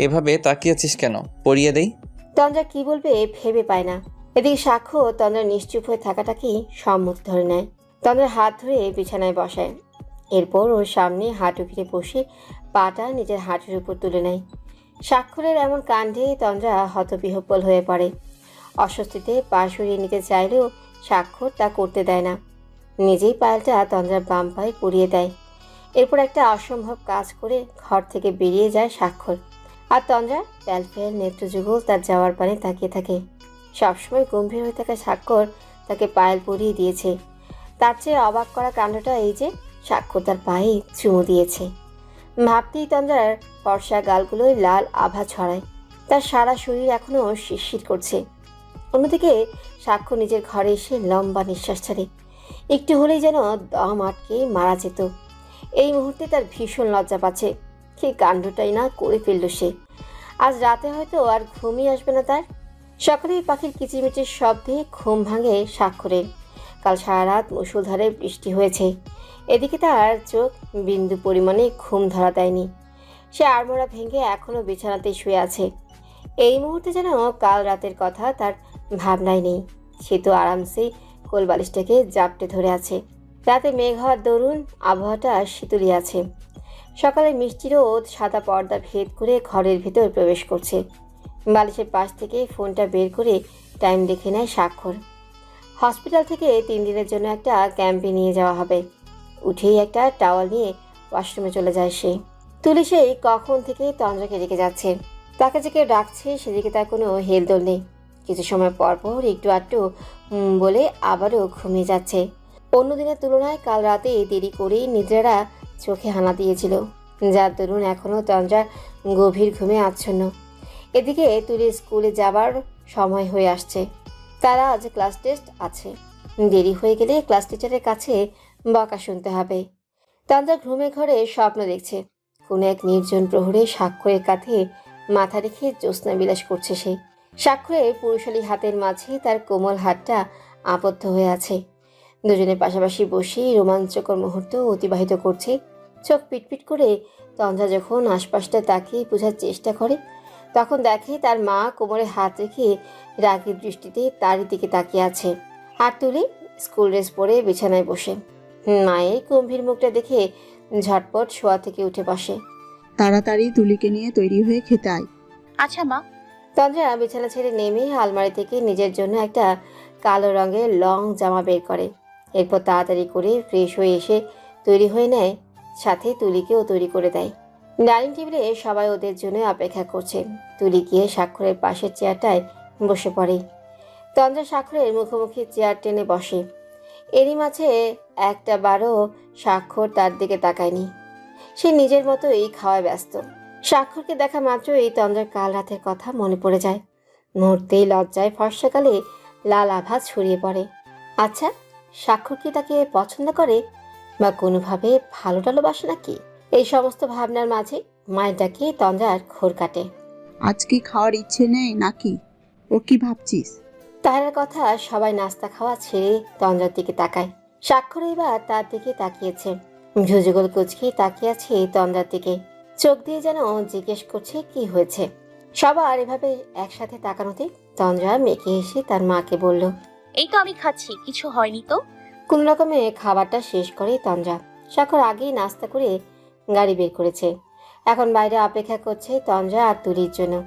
এভাবে তাকিয়েছিস কেন? পড়িয়ে দেই। তন্দ্রা কি বলবে ভেবে পায় না। এদিকে সাক্ষ্য তন্দ্রা নিশ্চুপ হয়ে থাকাটাকেই সম্মত ধরে নেয়। তন্দ্রার হাত ধরে বিছানায় বসায়। এরপর ওর সামনে হাঁটু ফিরে বসে পাটা নিজের হাঁটুর উপর তুলে নেয়। স্বাক্ষরের এমন কাণ্ডে তন্দ্রা হতবিহব্বল হয়ে পড়ে। অস্বস্তিতে পা সরিয়ে নিতে চাইলেও স্বাক্ষর তা করতে দেয় না। নিজেই পায়েলটা তন্দ্রার বাম পায়ে পরিয়ে দেয়। এরপর একটা অসম্ভব কাজ করে ঘর থেকে বেরিয়ে যায় স্বাক্ষর আর তন্দ্রা প্যালফেল নেত্রযুগল তার যাওয়ার পানে তাকিয়ে থাকে। সবসময় গম্ভীর হয়ে থাকা স্বাক্ষর তাকে পায়েল পরিয়ে দিয়েছে। তার চেয়ে অবাক করা কাণ্ডটা এই যে, স্বাক্ষর তার পায়ে চুমু দিয়েছে। ভাবতেই তন্দ্রার ফর্সা গালগুলোয় লাল আভা ছড়ায়। তার সারা শরীর এখনও শিরশির করছে। অন্যদিকে সাক্ষ্য নিজের ঘরে এসে লম্বা নিঃশ্বাস ছাড়ে। একটু হলেই যেন দম আটকে মারা যেত। এই মুহূর্তে তার ভীষণ লজ্জা পাচ্ছে। কি কাণ্ডটাই না করে ফেলল সে। আজ রাতে হয়তো আর ঘুমই আসবে না তার। সকালে পাখির কিচিরমিচির শব্দে ঘুম ভাঙে স্বাক্ষরের। কাল সারা রাত মুসুলধারে বৃষ্টি হয়েছে। এদিকে তার চোখ বিন্দু পরিমাণে ঘুম ধরা দেয়নি। সে আড়মোড়া ভেঙে এখনও বিছানাতেই শুয়ে আছে। এই মুহূর্তে যেন কাল রাতের কথা তার ভাবনায় নেই। সে তো আরামসে কোলবালিশটাকে জাপটে ধরে আছে। রাতে মেঘ হওয়ার দরুন আবহাওয়াটা শীতলি আছে। সকালে মিষ্টি রোদ, সাদা পর্দা ভেদ করে ঘরের ভিতর প্রবেশ করছে। বালিশের পাশ থেকে ফোনটা বের করে টাইম দেখে নেয় স্বাক্ষর। হসপিটাল থেকে তিন দিনের জন্য একটা ক্যাম্পে নিয়ে যাওয়া হবে। উঠেই একটা টাওয়াল নিয়ে ওয়াশরুমে চলে যায় সে। তুলি সেই কখন থেকে তন্দ্রাকে রেখে যাচ্ছে। তাকে যে কেউ ডাকছে, সেদিকে তার কোনো হেলদোল নেই। কিছু সময় পর পর একটু হুম বলে আবারও ঘুমিয়ে যাচ্ছে। অন্য দিনের তুলনায় কাল রাতে দেরি করেই নিদ্রারা চোখে হানা দিয়েছিল। যার দরুন এখনও তন্দ্রা গভীর ঘুমে আচ্ছন্ন। এদিকে তুলি স্কুলে যাবার সময় হয়ে আসছে। তারা আজ ক্লাস টেস্ট আছে। দেরি হয়ে গেলে ক্লাস টিচারের কাছে বকা শুনতে হবে। তন্দ্রা ঘুমে ঘরে স্বপ্ন দেখছে। কোনো এক নির্জন প্রহরে স্বাক্ষরের কাঁধে মাথা রেখে জ্যোৎস্না বিলাস করছে সে। স্বাক্ষরের পুরুষালী হাতের মাঝে তার কোমল হাতটা আবদ্ধ হয়ে আছে। দুজনের পাশাপাশি বসে রোমাঞ্চকর মুহূর্ত অতিবাহিত করছে চোখ পিটপিট করে তন্দ্রা যখন আশপাশটা তাকিয়ে বোঝার চেষ্টা করে তখন দেখে তার মা কোমরে হাত রেখে রাগের দৃষ্টিতে তারই দিকে তাকিয়ে আছে। হাত তুলে স্কুল ড্রেস পরে বিছানায় বসে। মায়ের গম্ভীর মুখটা দেখে ঝটপট শোয়া থেকে উঠে বসে। তাড়াতাড়ি তুলিকে নিয়ে তৈরি হয়ে খেতে আয়। আচ্ছা মা। তন্দ্রা বিছানা ছেড়ে নেমে আলমারি থেকে নিজের জন্য একটা কালো রঙের লং জামা বের করে। এরপর তাড়াতাড়ি করে ফ্রেশ হয়ে এসে তৈরি হয়ে নেয় সাথে তুলিকেও তৈরি করে দেয়। ডাইনিং টেবিলে সবাই ওদের জন্য অপেক্ষা করছে। তুলি গিয়ে স্বাক্ষরের পাশের চেয়ারটায় বসে পড়ে। তন্দ্রা স্বাক্ষরের মুখোমুখি চেয়ার টেনে বসে। এরই মাঝে একটা বারও স্বাক্ষর তার দিকে তাকায়নি। সে নিজের মতোই খাওয়ায় ব্যস্ত। স্বাক্ষরকে দেখা মাত্রই তন্দ্রার কাল রাতের কথা মনে পড়ে যায়। মুহূর্তেই লজ্জায় ফর্সাকালে লাল আভা ছড়িয়ে পড়ে। আচ্ছা স্বাক্ষর কি তাকে পছন্দ করে? বা কোনোভাবে ভালো টালো বাসে নাকি? এই সমস্ত ভাবনার মাঝে মায়ের ডাকে তন্দ্রার ঘোর কাটে। আজ কি খাওয়ার ইচ্ছে নেই নাকি? ও কি ভাবছিস? তাহার কথা সবাই নাস্তা খাওয়া ছেড়ে তন্দ্রার দিকে তাকায়। স্বাক্ষর এবার তার দিকে তাকিয়েছে। ঝুজুগল কুচকে তাকিয়ে আছে তন্দ্রার দিকে। চোখ দিয়ে যেন জিজ্ঞেস করছে কি হয়েছে? সবার এভাবে একসাথে তাকানোতে তন্দ্রা মেকে এসে তার মাকে বলল এই তো আমি খাচ্ছি কিছু হয়নি তো? কোন রকমে খাবারটা শেষ করে তন্দ্রা। স্বাক্ষর আগেই নাস্তা করে গাড়ি বের করেছে। এখন বাইরে অপেক্ষা করছে তন্দ্রা আর তুলির জন্য।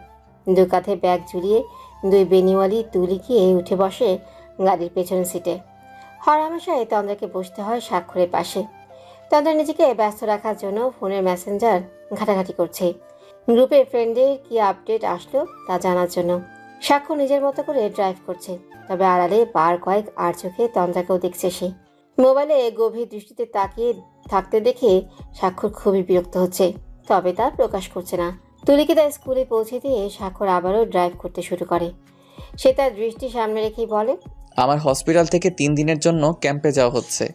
দু কাঁধে ব্যাগ ঝুলিয়ে দুই বেনিওয়ালি তুলি গিয়ে উঠে বসে গাড়ির পেছনের সিটে। হরহামেশায় তন্দ্রাকে বসতে হয় স্বাক্ষরের পাশে। তন্দ্রা নিজেকে ব্যস্ত রাখার জন্য ফোনের মেসেঞ্জার ঘাটাঘাটি করছে। গ্রুপে ফ্রেন্ডের কি আপডেট আসলো তা জানার জন্য। স্বাক্ষর নিজের মতো করে ড্রাইভ করছে। তবে আড়ালে বার কয়েক আর চোখে তন্দ্রাকেও দেখছে সে। মোবাইলে গভীর দৃষ্টিতে তাকিয়ে থাকতে দেখে স্বাক্ষর খুবই বিরক্ত হচ্ছে, তবে তা প্রকাশ করছে না। তুলিকে তার স্কুলে পৌঁছে দিয়ে স্বাক্ষর আবারও ড্রাইভ করতে শুরু করে। সে তার দৃষ্টি সামনে রেখেই বলে, আমার হসপিটাল থেকে তিন দিনের জন্য ক্যাম্পে যাওয়া হচ্ছে।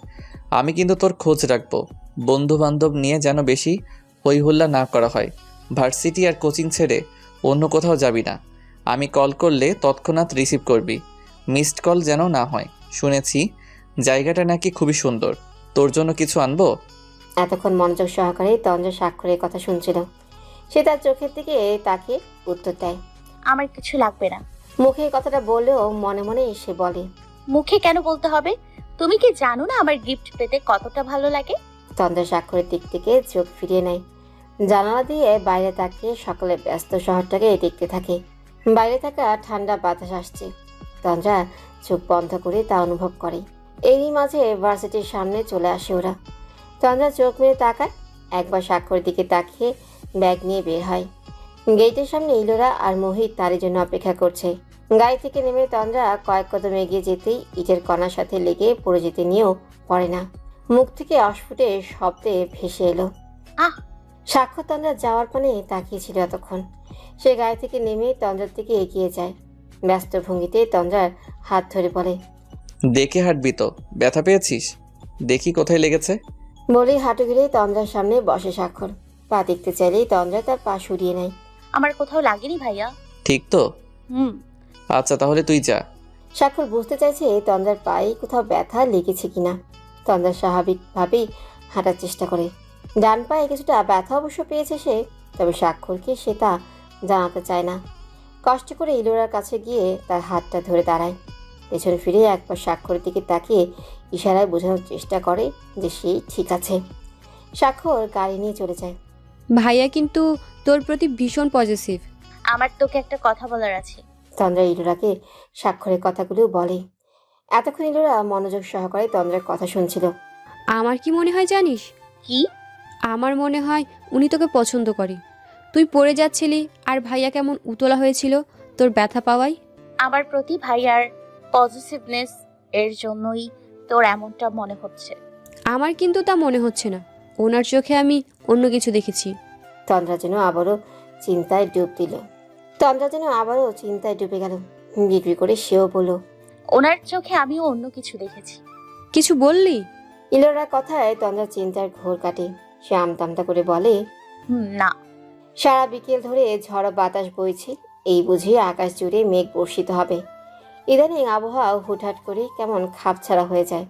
আমি কিন্তু তোর খোঁজ রাখব। বন্ধু বান্ধব নিয়ে যেন বেশি হই হুল্লা না করা হয়। ভার্সিটি আর কোচিং ছেড়ে অন্য কোথাও যাবি না। আমি কল করলে তৎক্ষণাৎ রিসিভ করবি। মিসড কল যেন না হয়। শুনেছি জায়গাটা নাকি খুবই সুন্দর। তোর জন্য কিছু আনব? এতক্ষণ মনোযোগ সহকারে তন্দ্রা স্বাক্ষরের কথা শুনছিল। সে তার চোখের দিকে তাকে উত্তর দেয় আমার কিছু লাগবে না। মুখে এই কথাটা বললেও মনে মনে সে বলে মুখে কেন বলতে হবে? তুমি কি জানো না আমার গিফট পেতে কতটা ভালো লাগে? তন্দ্রা স্বাক্ষরের দিক থেকে চোখ ফিরিয়ে নেয়। জানালা দিয়ে বাইরে তাকিয়ে সকালে ব্যস্ত শহরটাকে দেখতে থাকে। বাইরে থাকা ঠান্ডা বাতাস আসছে। তন্দ্রা চোখ বন্ধ করে তা অনুভব করে। এরই মাঝে ভার্সিটির সামনে চলে আসে ওরা। তন্দ্রা চোখ মেরে তাকায় একবার স্বাক্ষরের দিকে তাকিয়ে ব্যাগ নিয়ে বের হয়। গেটের সামনে ইলোরা আর মোহিত তারই জন্য অপেক্ষা করছে। গাড়ি থেকে নেমে তন্দ্রা কয়েক কদম এগিয়ে যেতেই ইটের কণার সাথে লেগে পড়ে যেতে নিয়েও পড়ে না। মুখ থেকে অস্ফুটে শব্দে ভেসে এলো। আহ! সাক্ষ্য তন্দ্রা যাওয়ার পানে তাকিয়েছিল এতক্ষণ। সে গাড়ি থেকে নেমে তন্দ্রার দিকে এগিয়ে যায়। ব্যস্ত ভঙ্গিতে তন্দ্রার হাত ধরে বলে দেখে হাঁটবি তো ব্যথা পেয়েছিস? দেখি কোথায় লেগেছে। বলেই হাঁটু গিরে তন্দ্রার সামনে বসে স্বাক্ষর। পা দেখতে চাইলেই তন্দ্রা তার পা সরিয়ে নেয়। আমার কোথাও লাগেনি ভাইয়া। ঠিক তো। হুম। আচ্ছা তাহলে তুই যা। স্বাক্ষর বুঝতে চাইছে তন্দ্রার পায়ে কোথাও ব্যথা লেগেছে কিনা। তন্দ্রা স্বাভাবিকভাবেই হাঁটার চেষ্টা করে। ডান পায়ে কিছুটা ব্যথা অবশ্য পেয়েছে সে তবে স্বাক্ষরকে সে তা জানাতে চায় না। কষ্ট করে ইলোরার কাছে গিয়ে তার হাতটা ধরে দাঁড়ায়। পেছনে ফিরে একবার স্বাক্ষরের দিকে তাকিয়ে ইশারায় বোঝানোর চেষ্টা করে যে সে ঠিক আছে। স্বাক্ষর গাড়ি নিয়ে চলে যায়। ভাইয়া কিন্তু তোর প্রতি ভীষণ পজিটিভ আমার তোকে একটা কথা বলার আছে। তন্দ্রা ইলোরাকে স্বাক্ষরের কথাগুলো বলে। এতক্ষণ ইলোরা মনোযোগ সহকারে তন্দ্রার কথা শুনছিল। আমার কি মনে হয় জানিস? কি? আমার মনে হয় উনি তোকে পছন্দ করে। তুই পড়ে যাচ্ছিলি আর ভাইয়া কেমন উতলা হয়েছিল তোর ব্যথা পাওয়াই আমার প্রতি ভাইয়ার পজিটিভনেস এর জন্যই তোর এমনটা মনে হচ্ছে। আমার কিন্তু তা মনে হচ্ছে না। ওনার চোখে আমি অন্য কিছু দেখেছি। তন্দ্রা যেন আবারও চিন্তায় ডুব দিল। তন্দ্রা যেন আবারও চিন্তায় ডুবে গেল। বিক্রি করে সেও বলল ওনার চোখে আমিও অন্য কিছু দেখেছি। কিছু বললি? ইলোরার কথায় তন্দ্রা চিন্তার ঘোর কাটে। সে আমতামতা করে বলে হুম না। সারা বিকেল ধরে ঝড় বাতাস বইছে। এই বুঝি আকাশ জুড়ে মেঘ বর্ষিত হবে। ইদানিং আবহাওয়া হুটহাট করে কেমন খাপছাড়া হয়ে যায়।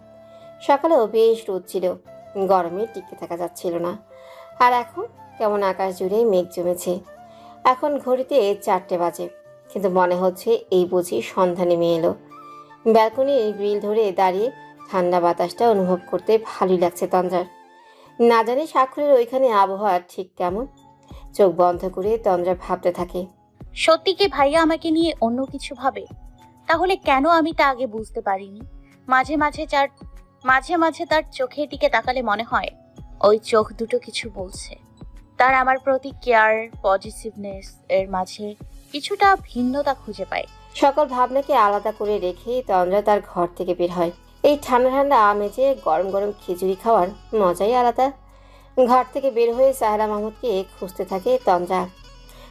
সকালেও বেশ রোদ ছিল। গরমে টিকে থাকা যাচ্ছিল না। আর এখন কেমন আকাশ জুড়ে মেঘ জমেছে। এখন ঘড়িতে চারটে বাজে। কিন্তু মনে হচ্ছে এই বুঝি সন্ধ্যা নেমে এলো। ব্যালকনির গ্রিল ধরে দাঁড়িয়ে ঠান্ডা বাতাসটা অনুভব করতে ভালোই লাগছে তন্দ্রার। না জানি স্বাক্ষরের ওইখানে আবহাওয়া ঠিক কেমন। চোখ বন্ধ করে তন্দ্রা ভাবতে থাকে। সত্যি কি ভাইয়া আমাকে নিয়ে অন্য কিছু ভাবে? তাহলে কেন আমি তা আগে বুঝতে পারিনি? মাঝে মাঝে তার মাঝে মাঝে তার চোখের দিকে তাকালে মনে হয় ওই চোখ দুটো কিছু বলছে। তার আমার প্রতি কেয়ার পজিটিভনেস এর মাঝে কিছুটা ভিন্নতা খুঁজে পায়। সকল ভাবনাকে আলাদা করে রেখে তন্দ্রা তার ঘর থেকে বের হয়। এই ঠান্ডা ঠান্ডা আমেজে গরম গরম খিচুড়ি খাওয়ার মজাই আলাদা। ঘর থেকে বের হয়ে সাহেরা মাহমুদকে খুঁজতে থাকে তন্দ্রা।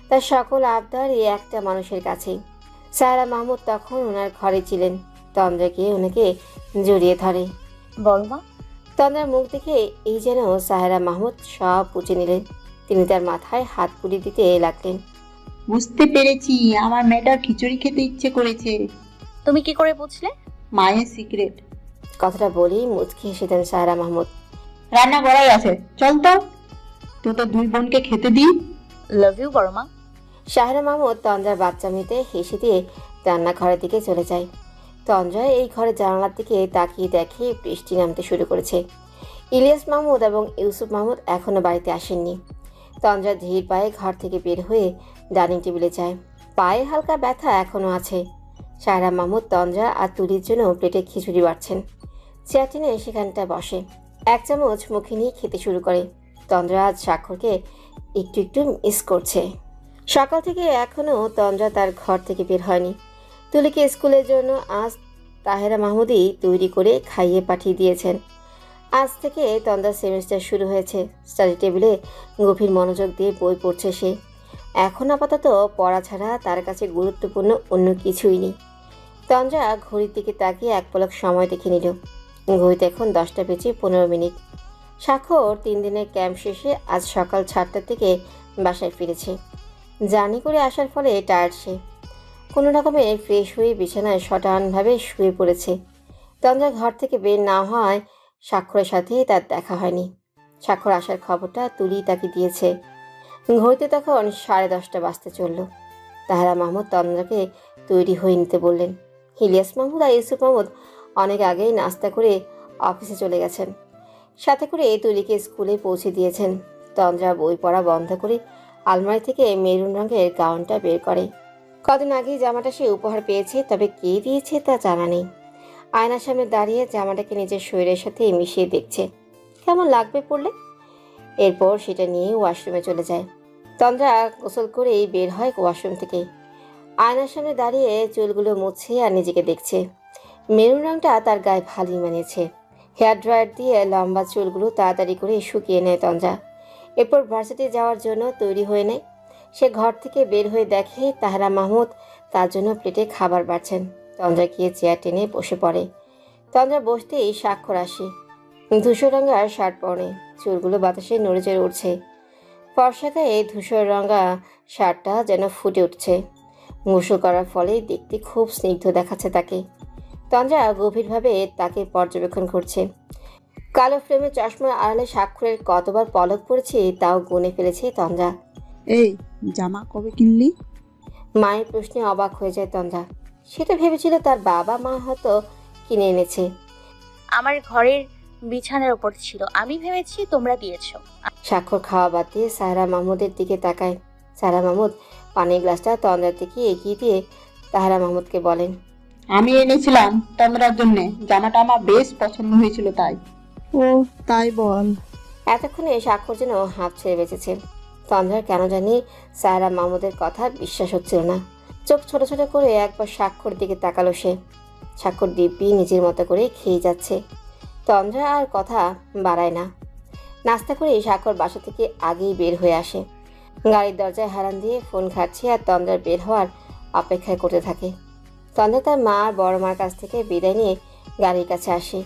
তার সকল আবদার এই একটা মানুষের কাছেই সাহেরা মাহমুদ তখন ওনার ঘরে ছিলেন। তন্দ্রাকে ওনাকে জড়িয়ে ধরে। বড়মা তন্দ্রার মুখ দেখে এই যেন সাহেরা মাহমুদ সব পুঁছে নিলেন। তিনি তার মাথায় হাত পুড়ি দিতে লাগলেন। বুঝতে পেরেছি আমার মেয়েটার খিচুড়ি খেতে ইচ্ছে করেছে। তুমি কি করে বুঝলে? মায়ের সিক্রেট। কথাটা বলেই মুচকি হেসে দেন সাহেরা মাহমুদ। রান্না করাই আছে। চল তো। তোদের দুই বোনকে খেতে দিই। লাভ ইউ বড়মা। শাহরা মাহমুদ তন্দ্রার বাচ্চা মেয়েতে হেসে দিয়ে রান্নাঘরের দিকে চলে যায়। তন্দ্রা এই ঘরের জানালার দিকে তাকিয়ে দেখে বৃষ্টি নামতে শুরু করেছে। ইলিয়াস মাহমুদ এবং ইউসুফ মাহমুদ এখনও বাড়িতে আসেননি। তন্দ্রা ধীর পায়ে ঘর থেকে বের হয়ে ডাইনিং টেবিলে যায়। পায়ে হালকা ব্যথা এখনও আছে। সায়রা মাহমুদ তন্দ্রা আর তুলির জন্য প্লেটে খিচুড়ি বাড়ছেন চেয়ার টেনে সেখানটায় বসে। এক চামচ মুখে নিয়ে খেতে শুরু করে। তন্দ্রা আজ স্বাক্ষরকে একটু একটু মিস করছে। সকাল থেকে এখনও তন্দ্রা তার ঘর থেকে বের হয়নি। তুলিকে স্কুলের জন্য আজ তাহেরা মাহমুদি তৈরি করে খাইয়ে পাঠিয়ে দিয়েছেন। আজ থেকে তন্দ্রার সেমিস্টার শুরু হয়েছে। স্টাডি টেবিলে গভীর মনোযোগ দিয়ে বই পড়ছে সে। এখন আপাতত পড়া ছাড়া তার কাছে গুরুত্বপূর্ণ অন্য কিছুই নেই। তন্দ্রা ঘড়ির দিকে তাকিয়ে এক পলক সময় দেখে নিল। ঘড়িতে এখন দশটা বেজে পনেরো মিনিট। স্বাক্ষর তিন দিনের ক্যাম্প শেষে আজ সকাল সাতটা থেকে বাসায় ফিরেছে। জার্নি করে আসার ফলে টায়ার্ড সে। কোনো রকমে ফ্রেশ হয়ে বিছানায় শটানভাবে শুয়ে পড়েছে। তন্দ্রা ঘর থেকে বের না হওয়ায় স্বাক্ষরের সাথে তার দেখা হয়নি। স্বাক্ষর আসার খবরটা তুলি তাকে দিয়েছে। ঘড়িতে তখন সাড়ে দশটা বাজতে চলল। তাহারা মাহমুদ তন্দ্রাকে তৈরি হয়ে নিতে বললেন ইলিয়াস মাহমুদ আর ইউসুফ মাহমুদ অনেক আগেই নাস্তা করে অফিসে চলে গেছেন। সাথে করে তুলিকে স্কুলে পৌঁছে দিয়েছেন। তন্দ্রা বই পড়া বন্ধ করে আলমারি থেকে মেরুন রঙের গাউনটা বের করে। কদিন আগেই জামাটা সে উপহার পেয়েছে, তবে কে দিয়েছে তা জানা নেই। আয়নার সামনে দাঁড়িয়ে জামাটাকে নিজের শরীরের সাথে মিশিয়ে দেখছে। কেমন লাগবে পড়লে? এরপর সেটা নিয়ে ওয়াশরুমে চলে যায়। তন্দ্রা গোসল করেই বের হয় ওয়াশরুম থেকে। আয়নার সামনে দাঁড়িয়ে চুলগুলো মুছে আর নিজেকে দেখছে। মেরুন রংটা তার গায়ে ভালোই মানিয়েছে হেয়ার ড্রায়ার দিয়ে লম্বা চুলগুলো তাড়াতাড়ি করে শুকিয়ে নেয় তঞ্জা এরপর ভার্সিটি যাওয়ার জন্য তৈরি হয়ে নেয়। সে ঘর থেকে বের হয়ে দেখে তাহারা মাহমুদ তার জন্য প্লেটে খাবার বাড়ছেন। তন্দ্রা গিয়ে চেয়ার টেনে বসে পড়ে। তন্দ্রা বসতেই স্বাক্ষর আসে। ধূসর রঙার শার্ট পরে। চুলগুলো বাতাসে নড়ে চড়ে উঠছে ফর্সা গায়ে ধূসর রঙা শার্টটা যেন ফুটে উঠছে। গোসল করার ফলে দেখতে খুব স্নিগ্ধ দেখাচ্ছে তাকে। তন্দ্রা গভীরভাবে তাকে পর্যবেক্ষণ করছে। কালো ফ্রেমে চশমার আড়ালে স্বাক্ষরের কতবার পলক পড়েছে তাও গুনে ফেলেছে তন্দ্রা এই জামা কবে কিনলি? মায়ের প্রশ্নে অবাক হয়ে যায় তন্দ্রা সেটা ভেবেছিল তার বাবা মা হয়তো কিনে এনেছে। আমার ঘরের বিছানার ওপর ছিল। আমি ভেবেছি তোমরা দিয়েছ। স্বাক্ষর খাওয়া বাদ দিয়ে সাহারা মাহমুদের দিকে তাকায়। সাহারা মাহমুদ পানির গ্লাসটা তন্দ্রার দিকে এগিয়ে দিয়ে তাহারা মাহমুদকে বলেন আমি এনেছিলাম তন্দ্রার জন্য। জামাটা আমার বেশ পছন্দ হয়েছিল তাই। ও তাই বল। এতক্ষণে এই স্বাক্ষর যেন হাঁপ ছেড়ে বেঁচেছে। তন্দ্রার কেন জানি সাহারা মাহমুদের কথা বিশ্বাস হচ্ছিল না। চোখ ছোট ছোট করে একবার স্বাক্ষর দিকে তাকালো সে। স্বাক্ষর দিব্যি নিজের মতো করে খেয়ে যাচ্ছে। তন্দ্রা আর কথা বাড়ায় না। নাস্তা করে স্বাক্ষর বাসা থেকে আগেই বের হয়ে আসে। গাড়ির দরজায় হারান দিয়ে ফোন ঘাটছে আর তন্দ্রার বের হওয়ার অপেক্ষায় করতে থাকে। তন্দ্রা তার মা আর বড় মার কাছ থেকে বিদায় নিয়ে গাড়ির কাছে আসে।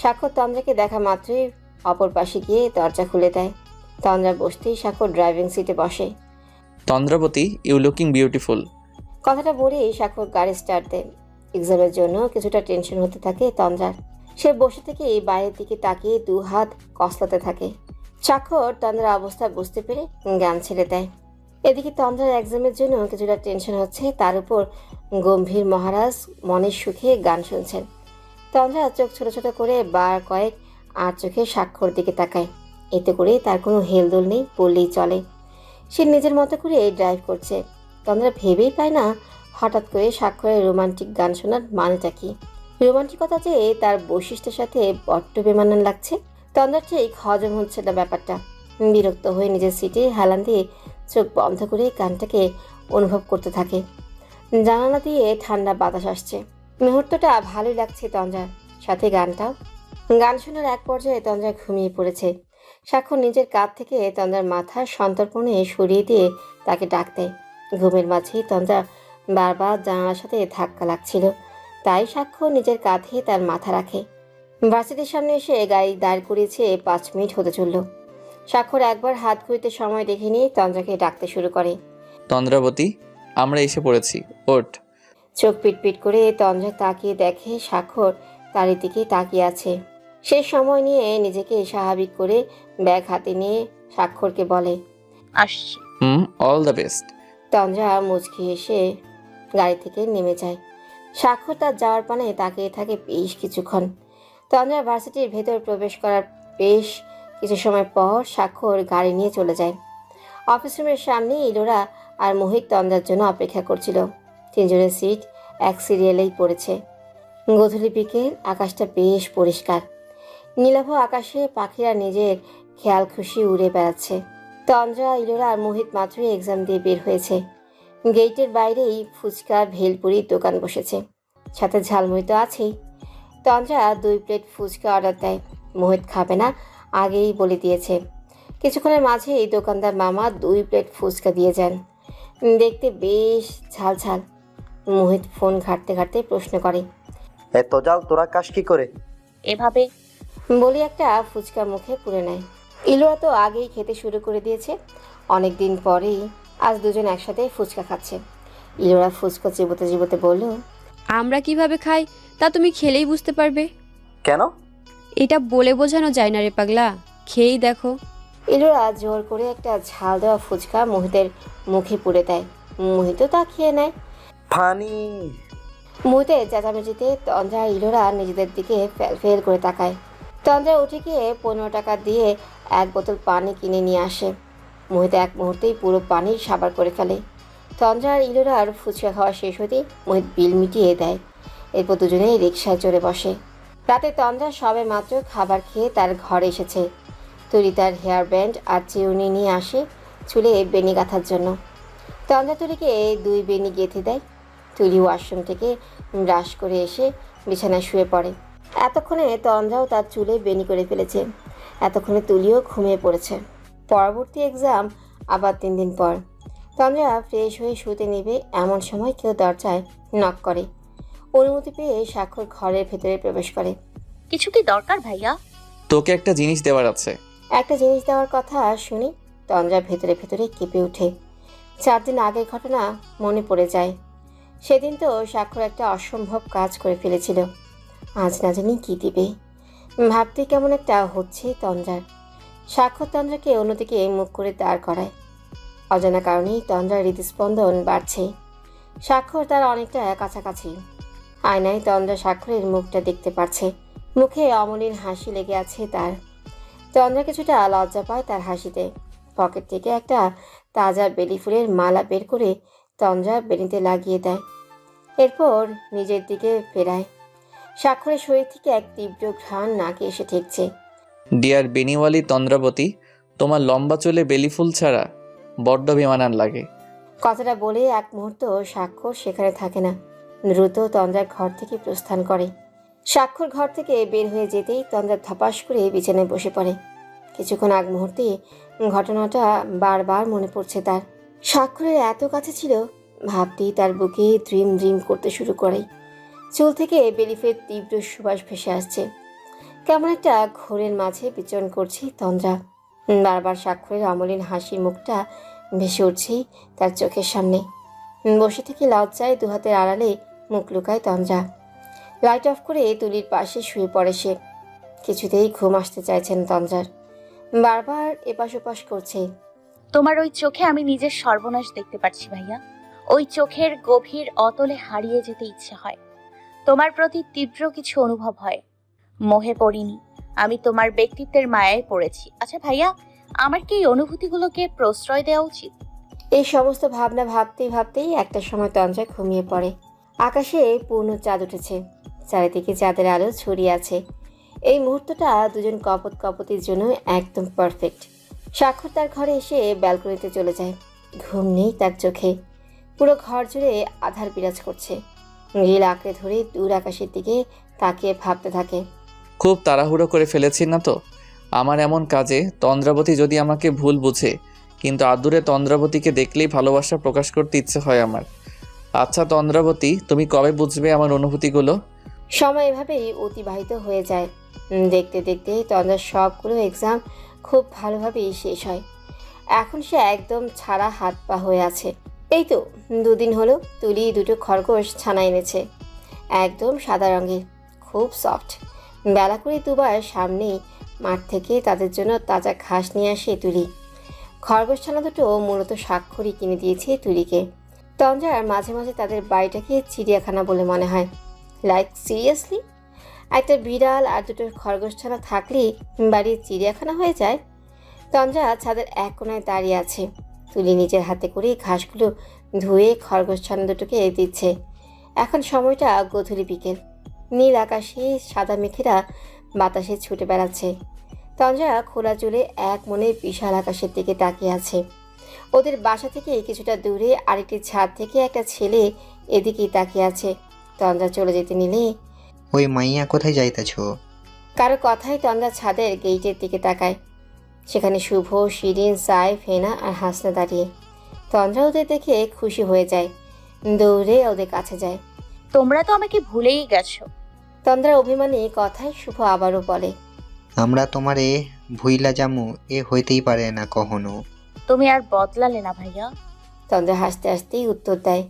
স্বাক্ষর তন্দ্রাকে দেখা মাত্রই অপর পাশে গিয়ে দরজা খুলে দেয়। তন্দ্রা বসতেই সাক্ষর ড্রাইভিং সিটে বসে। Tandrabati you looking beautiful. কথাটা বলেই সাক্ষর গাড়ি স্টার্ট দেয়। এক্সামের জন্য কিছুটা টেনশন হতে থাকে তন্দ্রার। সে বসে থেকে এই বাইরের দিকে তাকিয়ে দু হাত কসলাতে থাকে। স্বাক্ষর তন্দ্রার অবস্থা বুঝতে পেরে গান ছেড়ে দেয়। এদিকে তন্দ্রার এক্সামের জন্য কিছুটা টেনশন হচ্ছে। তার উপর গম্ভীর মহারাজ মনের সুখে গান শুনছেন। তন্দ্রা চোখ ছোট ছোট করে বার কয়েক আর চোখে স্বাক্ষর দিকে তাকায়। এতে করে তার কোনো হেলদোল নেই, বললেই চলে। সে নিজের মতো করে ড্রাইভ করছে। তন্দ্রা ভেবেই পায় না হঠাৎ করে স্বাক্ষরের রোমান্টিক গান শোনার মানেটা কি। রোমান্টিকতা যে তার বৈশিষ্ট্যের সাথে বড্ড বেমানান লাগছে। তন্দ্রার ঠিক হজম হচ্ছে না ব্যাপারটা। বিরক্ত হয়ে নিজের সিটে হেলান দিয়ে চোখ বন্ধ করে গানটাকে অনুভব করতে থাকে। জানালা দিয়ে ঠান্ডা বাতাস আসছে। মুহূর্তটা ভালোই লাগছে তন্দ্রার সাথে গানটাও। গান শোনার এক পর্যায়ে তন্দ্রা ঘুমিয়ে পড়েছে। সাক্ষর নিজের কাঁধ থেকে তন্দ্রার মাথা সন্তর্পণে সরিয়ে দিয়ে তাকে ডাক দেয়। ঘুমের মাঝেই তন্দ্রা বারবার জানালার সাথে ধাক্কা লাগছিল। তাই সাক্ষ্য নিজের কাঁধে তার মাথা রাখে। ভার্সিটির সামনে এসে গাড়ি দাঁড় করিয়েছে পাঁচ মিনিট হতে চলল। স্বাক্ষর একবার হাত ঘুরিতে সময় দেখে নিয়ে তন্দ্রাকে ডাকতে শুরু করে। তন্দ্রাবতী আমরা এসে পড়েছি ওট চোখ পিটপিট করে তন্দ্রা তাকিয়ে দেখে স্বাক্ষর তারই দিকে তাকিয়ে আছে। সে সময় নিয়ে নিজেকে স্বাভাবিক করে ব্যাগ হাতে নিয়ে স্বাক্ষরকে বলে আসছি। হুম অল দ্য বেস্ট তন্দ্রা মুচকি এসে গাড়ি থেকে নেমে যায়। স্বাক্ষর তার যাওয়ার পানে তাকিয়ে থাকে বেশ কিছুক্ষণ। তন্দ্রা ভার্সিটির ভেতর প্রবেশ করার বেশ কিছু সময় পর স্বাক্ষর গাড়ি নিয়ে চলে যায়। অফিস রুমের সামনে ইলোরা আর মোহিত তন্দ্রার জন্য অপেক্ষা করছিল। তিনজনের সিট এক সিরিয়ালেই পড়েছে। গধূলি বিকেল, আকাশটা বেশ পরিষ্কার। নীলাভ আকাশে পাখিরা নিজের খেয়াল খুশি উড়ে বেড়াচ্ছে। তন্দ্রা, ইলোরা আর মোহিত মাত্রই এক্সাম দিয়ে বের হয়েছে। গেটের বাইরেই ফুচকা ভেলপুরির দোকান বসেছে। সাথে ঝালমুড়ি তো আছেই। তন্দ্রা দুই প্লেট ফুচকা অর্ডার দেয়। মোহিত খাবে না আগেই বলে দিয়েছে। কিছুক্ষণের মাঝেই দোকানদার মামা দুই প্লেট ফুচকা দিয়ে যান। দেখতে বেশ ঝাল ঝাল মোহিত ফোন ঘাটতে ঘাটতে প্রশ্ন করে এত জাল তোরা কাশ কি করে? এভাবে? বলি একটা ফুচকা মুখে পুরে নেয়। ইলোরা তো আগেই খেতে শুরু করে দিয়েছে। অনেক দিন পরেই আজ দুজন একসাথে ফুচকা খাচ্ছে। ইলোরা ফুচকা চিবোতে চিবোতে বলল আমরা কীভাবে খাই তা তুমি খেলেই বুঝতে পারবে। কেন? এটা বলে বোঝানো যায় না রে পাগলা। খেয়েই দেখো। ইলোরা জোর করে একটা ঝাল দেওয়া ফুচকা মোহিতের মুখে পুড়ে দেয়। মোহিত তা খেয়ে নেয়। ফানি। মুহূর্তে চেঁচামেচিতে তন্দ্রা ইলোরা নিজেদের দিকে ফেল ফেল করে তাকায়। তন্দ্রা উঠে গিয়ে পনেরো টাকা দিয়ে এক বোতল পানি কিনে নিয়ে আসে। মোহিত এক মুহূর্তেই পুরো পানি সাবার করে ফেলে। তন্দ্রা আর ইলোরার ফুচকা খাওয়া শেষ হতেই মোহিত বিল মিটিয়ে দেয়। এরপর দুজনেই রিক্সায় চড়ে বসে। রাতে তন্দ্রা সবে মাত্র খাবার খেয়ে তার ঘরে এসেছে। তুলি তার হেয়ার ব্যান্ড আর চিরুনি নিয়ে আসে চুলে বেনি গাঁথার জন্য। তন্দ্রা তুলিকে দুই বেনি গেঁথে দেয়। তুলি ওয়াশরুম থেকে ব্রাশ করে এসে বিছানায় শুয়ে পড়ে। এতক্ষণে তন্দ্রাও তার চুলে বেনি করে ফেলেছে। এতক্ষণে তুলিও ঘুমিয়ে পড়েছে। পরবর্তী এক্সাম আবার তিন দিন পর। তন্দ্রা ফ্রেশ হয়ে শুতে নেবে এমন সময় কেউ দরজায় নক করে। অনুমতি পেয়ে স্বাক্ষর ঘরের ভেতরে প্রবেশ করে। কিছু কি দরকার ভাইয়া? তোকে একটা জিনিস দেওয়ার আছে। একটা জিনিস দেওয়ার কথা শুনি তন্দ্রা ভেতরে ভেতরে কেঁপে ওঠে। চার দিন আগের ঘটনা মনে পড়ে যায়। সেদিন তো স্বাক্ষর একটা অসম্ভব কাজ করে ফেলেছিল। আজ না জানি কী দিবে। ভাবতে কেমন একটা হচ্ছে তন্দ্রার। স্বাক্ষর তন্দ্রাকে অন্যদিকে মুখ করে দাঁড় করায়। অজানা কারণেই তন্দ্রার হৃদস্পন্দন বাড়ছে। স্বাক্ষর তার অনেকটা কাছাকাছি। আয়নায় তন্দ্রা সাক্ষরের মুখটা দেখতে পারছে। মুখে অমলিন হাসি লেগে আছে তার। চন্দ্রা কিছুটা লজ্জা পায় তার হাসিতে। পকেট থেকে একটা তাজা বেলি ফুলের মালা বের করে তন্দ্রা বেনিতে লাগিয়ে দেয়। এরপর নিজের দিকে ফেরায়। সাক্ষরের শরীর থেকে এক তীব্র ঘ্রাণ নাকে এসে ঠেকছে। ডিয়ার বেনিওয়ালি তন্দ্রাবতী তোমার লম্বা চুলে বেলি ফুল ছাড়া বড্ড বিমানান লাগে। কথাটা বলে এক মুহূর্ত সাক্ষর সেখানে থাকে না। দ্রুত তন্দ্রার ঘর থেকে প্রস্থান করে। স্বাক্ষর ঘর থেকে বের হয়ে যেতেই তন্দ্রা ধপাস করে বিছানায় বসে পড়ে। কিছুক্ষণ আগ মুহূর্তে ঘটনাটা বারবার মনে পড়ছে তার। স্বাক্ষরের এত কাছে ছিল, ভাবতেই তার বুকে ড্রিম ড্রিম করতে শুরু করে। চুল থেকে বেলিফের তীব্র সুবাস ভেসে আসছে। কেমন একটা ঘোরের মাঝে বিচরণ করছে তন্দ্রা। বারবার স্বাক্ষরের অমলিন হাসির মুখটা ভেসে উঠছেই তার চোখের সামনে। বসে থেকে লজ্জায় দুহাতের আড়ালে মুখ লুকায় তন্দ্রা। লাইট অফ করে তুলির পাশে শুয়ে পড়ে সে। কিছুতেই ঘুম আসতে চাইছেন তন্দ্রার। বারবার এপাশ ওপাশ করছে। তোমার ওই চোখে আমি নিজের সর্বনাশ দেখতে পাচ্ছি ভাইয়া। ওই চোখের গভীর অতলে হারিয়ে যেতে ইচ্ছে হয়। তোমার প্রতি তীব্র কিছু অনুভব হয়। মোহে পড়িনি। আমি তোমার ব্যক্তিত্বের মায়ায় পড়েছি। আচ্ছা ভাইয়া আমার কি এই অনুভূতিগুলোকে প্রশ্রয় দেওয়া উচিত? এই সমস্ত ভাবনা ভাবতেই ভাবতেই একটা সময় তন্দ্রা ঘুমিয়ে পড়ে। আকাশে পূর্ণ চাঁদ উঠেছে। চারিদিকে চাঁদের আলো ছড়িয়ে আছে। এই মুহূর্তটা দুজন কপত কপতির জন্য একদম পারফেক্ট স্বাক্ষর তার ঘরে এসে ব্যালকনিতে চলে যায়। ঘুম নেই তার চোখে। পুরো ঘর জুড়ে আধার বিরাজ করছে। রিল আঁকড়ে ধরে দূর আকাশের দিকে তাকিয়ে ভাবতে থাকে। খুব তাড়াহুড়ো করে ফেলেছি না তো? আমার এমন কাজে তন্দ্রাবতী যদি আমাকে ভুল বুঝে, কিন্তু আদুরে তন্দ্রাবতীকে দেখলেই ভালোবাসা প্রকাশ করতে ইচ্ছে হয় আমার। আচ্ছা তন্দ্রাবতী, তুমি কবে বুঝবে আমার অনুভূতিগুলো? সময় এভাবেই অতিবাহিত হয়ে যায়। দেখতে দেখতে তন্দ্রার সবগুলো এক্সাম খুব ভালোভাবেই শেষ হয়। এখন সে একদম ছাড়া হাত পা হয়ে আছে। এই তো, দুদিন হলো তুলি দুটো খরগোশ ছানা এনেছে। একদম সাদা রঙের, খুব সফট বেলা করে দুবার সামনেই মাঠ থেকে তাদের জন্য তাজা ঘাস নিয়ে আসে তুলি। খরগোশ ছানা দুটো মূলত স্বাক্ষরই কিনে দিয়েছে তুলিকে। তন্দ্রার মাঝে মাঝে তাদের বাড়িটাকে চিড়িয়াখানা বলে মনে হয়। লাইক সিরিয়াসলি একটা বিড়াল আর দুটো খরগোশ ছানা থাকলেই বাড়ির চিড়িয়াখানা হয়ে যায়। তন্দ্রা ছাদের এক কোনায় দাঁড়িয়ে আছে। তুলি নিজের হাতে করে ঘাসগুলো ধুয়ে খরগোশ ছানা দুটোকে দিচ্ছে। এখন সময়টা গধূলি বিকেল। নীল আকাশে সাদা মেঘেরা বাতাসে ছুটে বেড়াচ্ছে। তন্দ্রা খোলা চুলে এক মনে বিশাল আকাশের দিকে তাকিয়ে আছে। ওদের বাসা থেকে কিছুটা দূরে আরেকটি ছাদ থেকে একটা ছেলে এদিকেই তাকিয়ে আছে। তন্দ্রা চলে যেতে নিলে। ওই মাইয়া কোথায় যাইতেছ? কারও কথাই তন্দ্রা ছাদের গেইটের দিকে তাকায়। সেখানে শুভ শিরিন সাইফ হেনা আর হাসনা দাঁড়িয়ে। তন্দ্রা ওদের দেখে খুশি হয়ে যায়। দৌড়ে ওদের কাছে যায়। তোমরা তো আমাকে ভুলেই গেছো। তন্দ্রা অভিমানী কথায় শুভ আবারও বলে। আমরা তোমারে ভুইলা জামু এ হইতেই পারে না কখনো। তুমি আর বদলালে না ভাইয়া? তন্দ্রা হাসতে হাসতেই উত্তর দেয়।